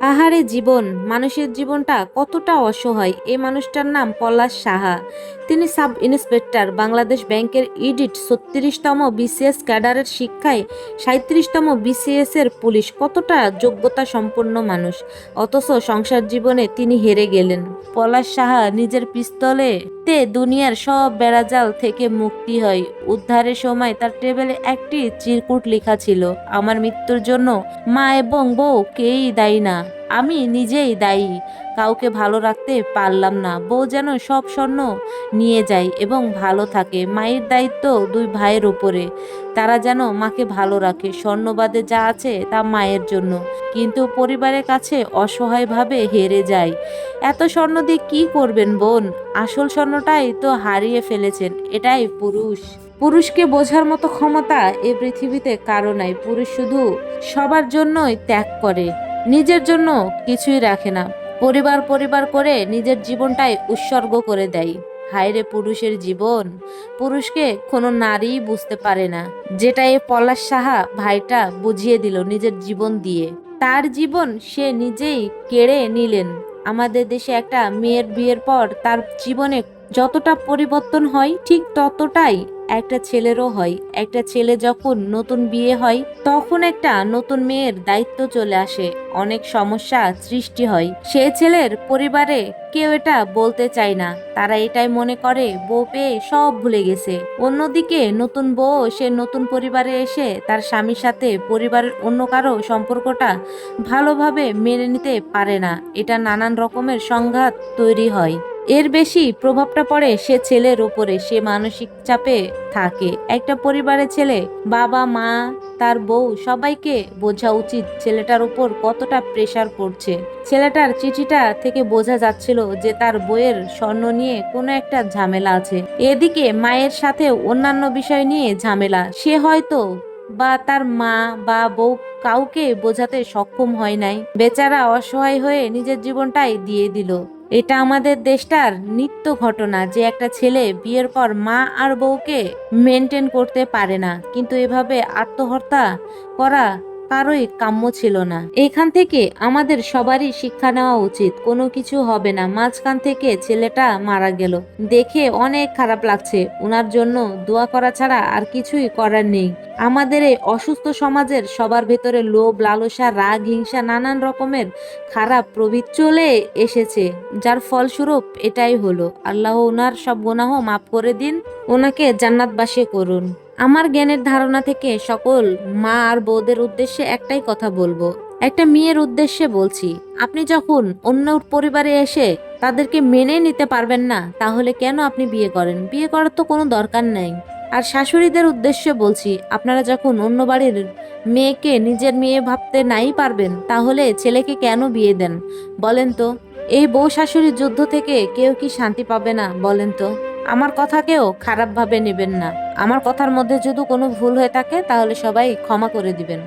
আহারে জীবন, মানুষের জীবনটা কতটা অসহায়। এই মানুষটার নাম পলাশ সাহা। তিনি সাব ইন্সপেক্টর, বাংলাদেশ ব্যাংকের ইডিট ছত্রিশতম বিসিএস ক্যাডারের শিক্ষায় সাঁত্রিশতম বিসিএস এর পুলিশ। কতটা যোগ্যতা সম্পন্ন মানুষ। অথচ সংসার জীবনে তিনি হেরে গেলেন। পলাশ সাহা নিজের পিস্তলে তে দুনিয়ার সব বেড়াজাল থেকে মুক্তি হয়। উদ্ধারের সময় তার টেবিলে একটি চিরকুট লেখা ছিল, আমার মৃত্যুর জন্য মা এবং বউ কেই দায়ী না। আমি নিজেই দায়ী। কাউকে ভালো রাখতে পারলাম না। বউ যেন সব স্বর্ণ নিয়ে যায় এবং ভালো থাকে। মায়ের দায়িত্ব দুই ভাইয়ের ওপরে তারা যেন মাকে ভালো রাখে। স্বর্ণবাদে যা আছে তা মায়ের জন্য। কিন্তু পরিবারের কাছে অসহায়ভাবে হেরে যায়। এত স্বর্ণ দিয়ে কী করবেন বোন? আসল স্বর্ণটাই তো হারিয়ে ফেলেছেন। এটাই পুরুষ। পুরুষকে বোঝার মতো ক্ষমতা এ পৃথিবীতে কারও নাই। পুরুষ শুধু সবার জন্যই ত্যাগ করে। নিজের জন্য কিছুই রাখে না। পরিবার পরিবার করে নিজের জীবনটাই উৎসর্গ করে দেয়। হায়রে পুরুষের জীবন, পুরুষকে কোনো নারী বুঝতে পারে না। যেটা এ পলাশ সাহা ভাইটা বুঝিয়ে দিল নিজের জীবন দিয়ে। তার জীবন সে নিজেই কেড়ে নিলেন। আমাদের দেশে একটা মেয়ের বিয়ের পর তার জীবনে যতটা পরিবর্তন হয়, ঠিক ততটাই একটা ছেলেরও হয়। একটা ছেলে যখন নতুন বিয়ে হয়, তখন একটা নতুন মেয়ের দায়িত্ব চলে আসে। অনেক সমস্যা সৃষ্টি হয়। সে ছেলের পরিবারে কেউ এটা বলতে চায় না। তারা এটাই মনে করে, বউ পেয়ে সব ভুলে গেছে। অন্যদিকে নতুন বউ, সে নতুন পরিবারে এসে তার স্বামীর সাথে পরিবারের অন্য কারও সম্পর্কটা ভালোভাবে মেনে নিতে পারে না। এটা নানান রকমের সংঘাত তৈরি হয়। এর বেশি প্রভাবটা পড়ে সে ছেলের ওপরে, সে মানসিক চাপে থাকে। একটা পরিবারের ছেলে, বাবা, মা, তার বউ, সবাইকে বোঝা উচিত ছেলেটার উপর কতটা প্রেসার পড়ছে ছেলেটার চিঠিটা থেকে বোঝা যাচ্ছিল যে তার বইয়ের স্বর্ণ নিয়ে কোনো একটা ঝামেলা আছে। এদিকে মায়ের সাথে অন্যান্য বিষয় নিয়ে ঝামেলা। সে হয়তো বা তার মা বা বউ কাউকে বোঝাতে সক্ষম হয় নাই। বেচারা অসহায় হয়ে নিজের জীবনটাই দিয়ে দিল। এটা আমাদের দেশটার নিত্য ঘটনা যে একটা ছেলে বিয়ের পর মা আর বউকে মেনটেন করতে পারে না। কিন্তু এভাবে আত্মহত্যা করা কারোই কাম্য ছিল না। এখান থেকে আমাদের সবারই শিক্ষা নেওয়া উচিত। কোনো কিছু হবে না। মাঝখান থেকে ছেলেটা মারা গেল। দেখে অনেক খারাপ লাগছে। ওনার জন্য দোয়া করা ছাড়া আর কিছুই করার নেই। আমাদের এই অসুস্থ সমাজের সবার ভেতরে লোভ, লালসা, রাগ, হিংসা নানান রকমের খারাপ প্রবৃত্তি চলে এসেছে। যার ফলস্বরূপ এটাই হলো। আল্লাহ ওনার সব গুনাহ মাফ করে দিন। ওনাকে জান্নাতবাসী করুন। আমার জ্ঞানের ধারণা থেকে সকল মা আর বউদের উদ্দেশ্যে একটাই কথা বলব। একটা মেয়ের উদ্দেশ্যে বলছি, আপনি যখন অন্য পরিবারে এসে তাদেরকে মেনে নিতে পারবেন না, তাহলে কেন আপনি বিয়ে করেন? বিয়ে করার তো কোনো দরকার নেই। আর শাশুড়িদের উদ্দেশ্যে বলছি, আপনারা যখন অন্য বাড়ির মেয়েকে নিজের মেয়ে ভাবতে নাই পারবেন, তাহলে ছেলেকে কেন বিয়ে দেন? বলেন তো, এই বউ শাশুড়ির যুদ্ধ থেকে কেউ কি শান্তি পাবে না? বলেন তো। আমার কথা কথাকেও খারাপভাবে নেবেন না। আমার কথার মধ্যে যদি কোনো ভুল হয়ে থাকে, তাহলে সবাই ক্ষমা করে দিবেন।